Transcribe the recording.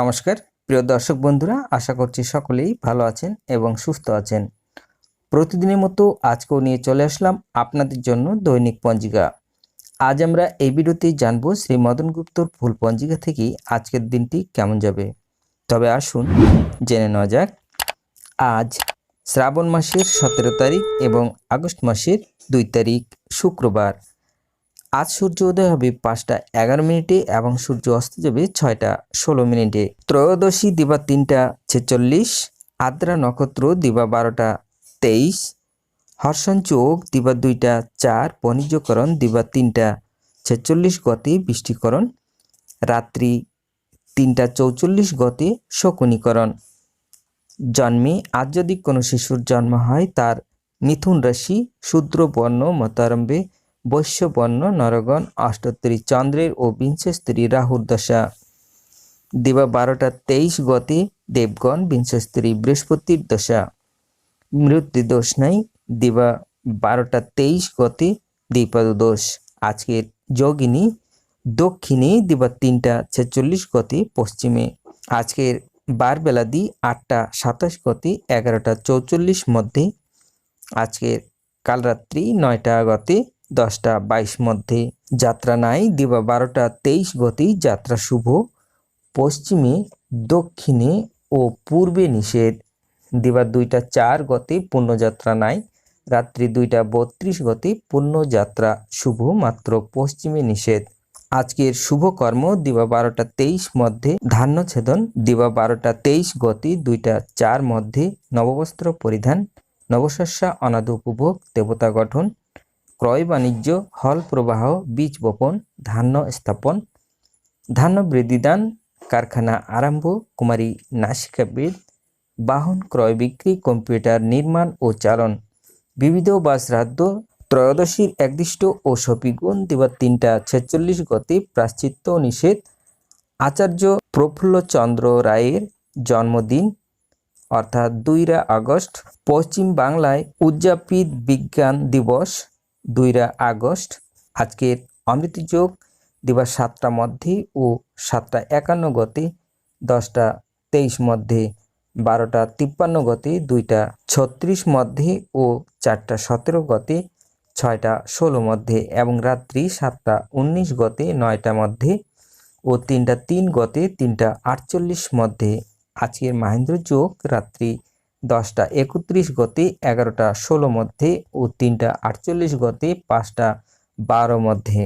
নমস্কার। প্রিয় দর্শক বন্ধুরা, আশা করছি সকলেই ভালো আছেন এবং সুস্থ আছেন। প্রতিদিনের মতো আজকেও নিয়ে চলে আসলাম আপনাদের জন্য দৈনিক পঞ্জিকা। আজ আমরা এই ভিডিওতে জানব শ্রী মদন গুপ্তর ফুল পঞ্জিকা থেকে আজকের দিনটি কেমন যাবে। তবে আসুন জেনে নেওয়া যাক, আজ শ্রাবণ মাসের সতেরো তারিখ এবং আগস্ট মাসের দুই তারিখ, শুক্রবার। আজ সূর্য উদয় হবে পাঁচটা এগারো মিনিটে এবং সূর্য অস্ত যাবে ছয়টা ষোলো মিনিটে। ত্রয়োদশী দিবা তিনটা ছেচল্লিশ, আদ্রা নক্ষত্র দিবা বারোটা তেইশ, হর্ষণ চোখ দিবা দুইটা চার বণিজ্যকরণ দিবা তিনটা ছেচল্লিশ গতে বৃষ্টিকরণ, রাত্রি তিনটা চৌচল্লিশ গতে শকুনীকরণ। জন্মে আজ যদি কোনো শিশুর জন্ম হয়, তার মিথুন রাশি, শূদ্র বর্ণ মতারম্ভে বৈশ্যবর্ণ নরগণ অষ্টোত্তরী চন্দ্রের ও বিংশস্তরী রাহুর দশা। দিবা বারোটা তেইশ গতি দেবগণ বিংশস্তরী বৃহস্পতির দশা। মৃত্যু দোষ নাই, দিবা বারোটা তেইশ গতি দ্বিপদ দোষ আজকের যোগিনী দক্ষিণে দিবা তিনটা ছেচল্লিশ গতি পশ্চিমে। আজকের বার বেলাদি আটটা সাতাশ গতি এগারোটা চৌচল্লিশ মধ্যে। আজকের কাল রাত্রি নয়টা গতে দশটা বাইশ মধ্যে যাত্রা নাই, দিবা বারোটা তেইশ গতি যাত্রা শুভ। পশ্চিমে, দক্ষিণে ও পূর্বে নিষেধ। দিবা দুইটা চার গতি পূর্ণযাত্রা নাই, রাত্রি দুইটা বত্রিশ গতি পূর্ণযাত্রা শুভ, মাত্র পশ্চিমে নিষেধ। আজকের শুভ কর্ম, দিবা বারোটা তেইশ মধ্যে ধান্য ছেদন দিবা বারোটা তেইশ গতি দুইটা চার মধ্যে নববস্ত্র পরিধান, নবশস্যা অনাদ উপভোগ, দেবতা গঠন ক্রয় বাণিজ্য, হল প্রবাহ, বীজ বপন, ধান্য স্থাপন, ধান্য বৃদ্ধিদান, কারখানা আরম্ভ, কুমারী নাসিকাবিদ বাহন ক্রয় বিক্রি, কম্পিউটার নির্মাণ ও চালন। বিবিধ বা শ্রাদ্ধ ত্রয়োদশীর একদিষ্ট ও সপিগুণ দিবা তিনটা ছেচল্লিশ গতি, প্রাশ্চিত্য নিষেধ। আচার্য প্রফুল্লচন্দ্র রায়ের জন্মদিন, অর্থাৎ দুইরা আগস্ট, পশ্চিম বাংলায় উদযাপিত বিজ্ঞান দিবস। দুইরা আগস্ট, আজকের অমৃতযোগ দিবা সাতটা মধ্যে ও সাতটা একান্ন গতে, দশটা তেইশ মধ্যে, বারোটা তিপ্পান্ন গতে, দুইটা ছত্রিশ মধ্যে ও চারটা সতেরো গতে, ছয়টা ষোলো মধ্যে এবং রাত্রি সাতটা উনিশ গতে, নয়টা মধ্যে ও তিনটা তিন গতে, তিনটা আটচল্লিশ মধ্যে। আজকের মাহেন্দ্র যোগ, রাত্রি দশটা একত্রিশ গতি এগারোটা ষোলো মধ্যে ও তিনটা আটচল্লিশ গতি পাঁচটা বারো মধ্যে।